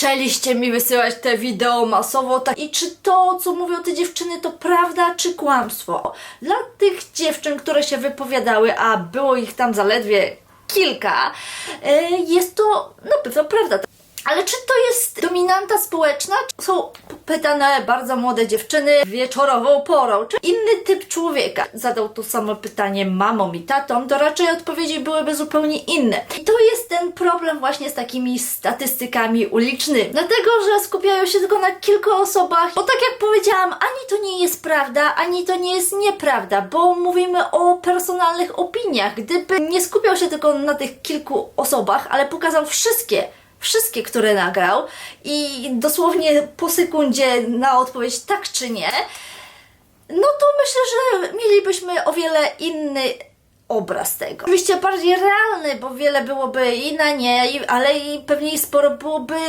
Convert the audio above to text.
zaczęliście mi wysyłać te wideo masowo, tak i czy to, co mówią te dziewczyny, to prawda, czy kłamstwo? Dla tych dziewczyn, które się wypowiadały, a było ich tam zaledwie kilka, e, jest to na pewno prawda. Ale czy to jest dominanta społeczna? Są pytane bardzo młode dziewczyny wieczorową porą, czy inny typ człowieka? Zadał to samo pytanie mamom i tatom, to raczej odpowiedzi byłyby zupełnie inne. I to jest ten problem właśnie z takimi statystykami ulicznymi. Dlatego, że skupiają się tylko na kilku osobach, bo tak jak powiedziałam, ani to nie jest prawda, ani to nie jest nieprawda, bo mówimy o personalnych opiniach. Gdyby nie skupiał się tylko na tych kilku osobach, ale pokazał wszystkie wszystkie, które nagrał i dosłownie po sekundzie na odpowiedź tak czy nie, no to myślę, że mielibyśmy o wiele inny obraz tego. Oczywiście bardziej realny, bo wiele byłoby i na nie, ale i pewnie sporo byłoby